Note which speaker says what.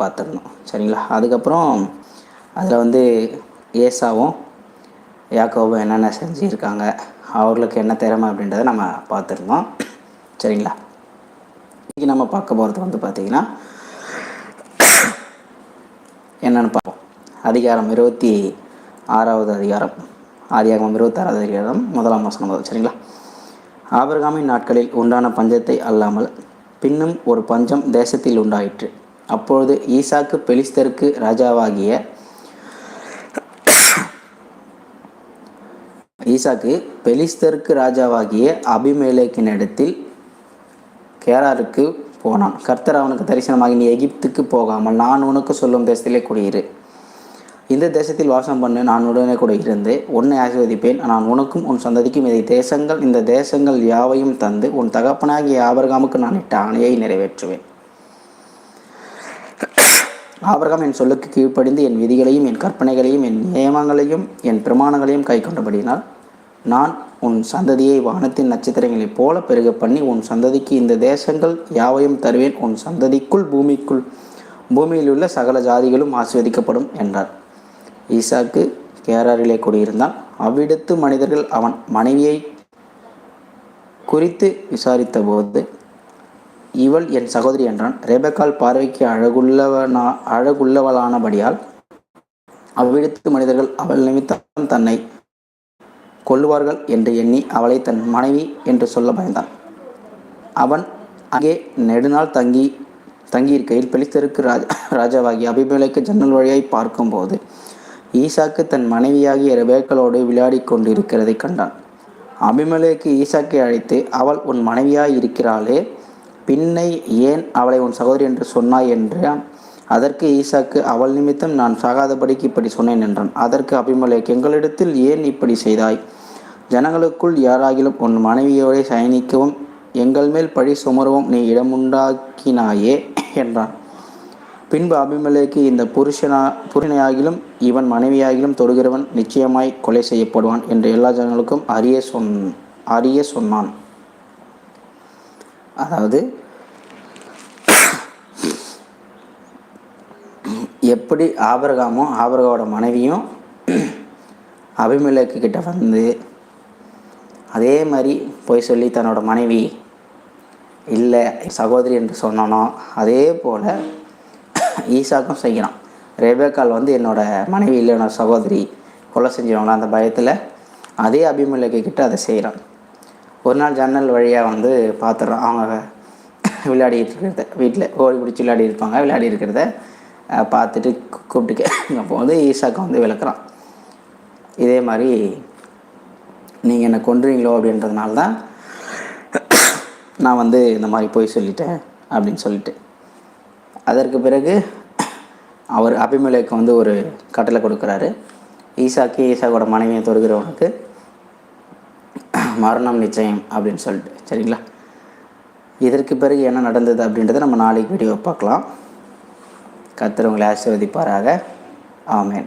Speaker 1: பார்த்துடணும். சரிங்களா? அதுக்கப்புறம் அதில் வந்து ஏசாவும் யாக்கோவும் என்னென்ன செஞ்சுருக்காங்க அவர்களுக்கு என்ன திறமை அப்படின்றத நம்ம பார்த்துருந்தோம் சரிங்களா? இன்றைக்கி நம்ம பார்க்க போகிறது வந்து பார்த்திங்கன்னா என்னென்னு பார்ப்போம். அதிகாரம் இருபத்தி ஆறாவது அதிகாரம். ஆதியாகமம் இருபத்தாறாவது அதிகாரம் முதலாம் வசனம் முதல் சரிங்களா? ஆபிரகாமின் நாட்களில் உண்டான பஞ்சத்தை அல்லாமல் பின்னும் ஒரு பஞ்சம் தேசத்தில் உண்டாயிற்று. அப்பொழுது ஈசாக்கு பெலிஸ்தருக்கு ராஜாவாகிய ஈசாக்கு பெலிஸ்தருக்கு ராஜாவாகிய அபிமேலேக்கினிடத்தில் கேராருக்கு போனான். கர்த்தர் அவனுக்கு தரிசனமாகி நீ எகிப்துக்கு போகாமல் நான் உனக்கு சொல்லும் தேசத்திலே குடியிரு. இந்த தேசத்தில் வாசம் பண்ணு நான் உடனே கூட இருந்து உன்னை ஆசீர்வதிப்பேன். நான் உனக்கும் உன் சந்ததிக்கும் இதை தேசங்கள் இந்த தேசங்கள் யாவையும் தந்து உன் தகப்பனாகிய ஆபரகாமுக்கு நான் இட்ட ஆணையை நிறைவேற்றுவேன். ஆபிரகாம் என் சொல்லுக்கு கீழ்ப்படிந்து என் விதிகளையும் என் கற்பனைகளையும் என் நியமங்களையும் என் பிரமாணங்களையும் கை கொண்டபடினால் நான் உன் சந்ததியை வானத்தின் நட்சத்திரங்களைப் போல பெருக பண்ணி உன் சந்ததிக்கு இந்த தேசங்கள் யாவையும் தருவேன். உன் சந்ததிக்குள் பூமிக்குள் பூமியில் உள்ள சகல ஜாதிகளும் ஆஸ்வதிக்கப்படும் என்றார். ஈசாக்கு கேராரிலே குடியிருந்தான் அவ்விடத்து மனிதர்கள் அவன் மனைவியை குறித்து விசாரித்தபோது இவள் என் சகோதரி என்றான். ரெபக்கால் பார்வைக்கு அழகுள்ளவனா அழகுள்ளவளானபடியால் அவ்விடத்து மனிதர்கள் அவள் நிமித்தம் தன்னை கொல்லுவார்கள் என்று எண்ணி அவளை தன் மனைவி என்று சொல்ல பயந்தான். அவன் அங்கே நெடுநாள் தங்கி தங்கியிருக்கையில் பெலிஸ்தருக்கு ராஜா ராஜாவாகி அபிமேலைக்கு ஜன்னல் வழியாய் பார்க்கும்போது ஈசாக்கு தன் மனைவியாகிய ரெபேக்களோடு விளையாடி கொண்டிருக்கிறதை கண்டான். அபிமலைக்கு ஈசாக்கை அழைத்து அவள் உன் மனைவியாய் இருக்கிறாளே பின்னை ஏன் அவளை உன் சகோதரி என்று சொன்னாய் என்றான். அதற்கு ஈசாக்கு அவள் நிமித்தம் நான் சாகாதபடிக்கு இப்படி சொன்னேன் என்றான். அதற்கு அபிமலேக் எங்களிடத்தில் ஏன் இப்படி செய்தாய்? ஜனங்களுக்குள் யாராகிலும் உன் மனைவியோட சயனிக்கவும் எங்கள் மேல் பழி சுமரவும் நீ இடமுண்டாக்கினாயே என்றான். பின்பு அபிமலேக்கு இந்த புருஷனா புருஷனையாகிலும் இவன் மனைவியாகிலும் தொடுகிறவன் நிச்சயமாய் கொலை செய்யப்படுவான் என்று எல்லா ஜனங்களுக்கும் அறிய சொன் அறிய சொன்னான். அதாவது எப்படி ஆபரகாமும் ஆபரகாவோட மனைவியும் அபிமலேக்கு கிட்ட வந்து அதே மாதிரி போய் சொல்லி தன்னோட மனைவி இல்லை சகோதரி என்று சொன்னானோ? அதே போல் ஈசாக்கும் செய்கிறான் ரேபேக்கால் வந்து என்னோட மனைவி இல்லை என்னோட சகோதரி கொலை செஞ்சவங்களா அந்த பயத்தில் அதே அபிமலேக்கு கிட்ட அதை செய்கிறான் ஒரு நாள் ஜன்னல் வழியாக வந்து பார்த்துட்றான் அவங்க விளையாடிட்டு இருக்கிறத வீட்டில் ஓடி பிடிச்சி விளையாடி இருப்பாங்க. விளையாடி இருக்கிறத பார்த்துட்டு கூ- கூப்பிட்டு அப்போ வந்து ஈசாக்கை வந்து விளக்குறான். இதே மாதிரி நீங்கள் என்னை கொன்றுவீங்களோ அப்படின்றதுனால தான் நான் வந்து இந்த மாதிரி போய் சொல்லிட்டேன் அப்படின்னு சொல்லிட்டு. அதற்கு பிறகு அவர் அபிமலேக்கு வந்து ஒரு கட்டளை கொடுக்குறாரு. ஈசாக்கு ஈசாக்கோட மனைவியை தொடுகிறவனுக்கு மரணம் நிச்சயம் அப்படின்னு சொல்லிட்டு சரிங்களா? இதற்கு பிறகு என்ன நடந்தது அப்படின்றத நம்ம நாளைக்கு வீடியோ பார்க்கலாம். கத்துறவங்களை ஆசிர்வதிப்பாராக. ஆமேன்.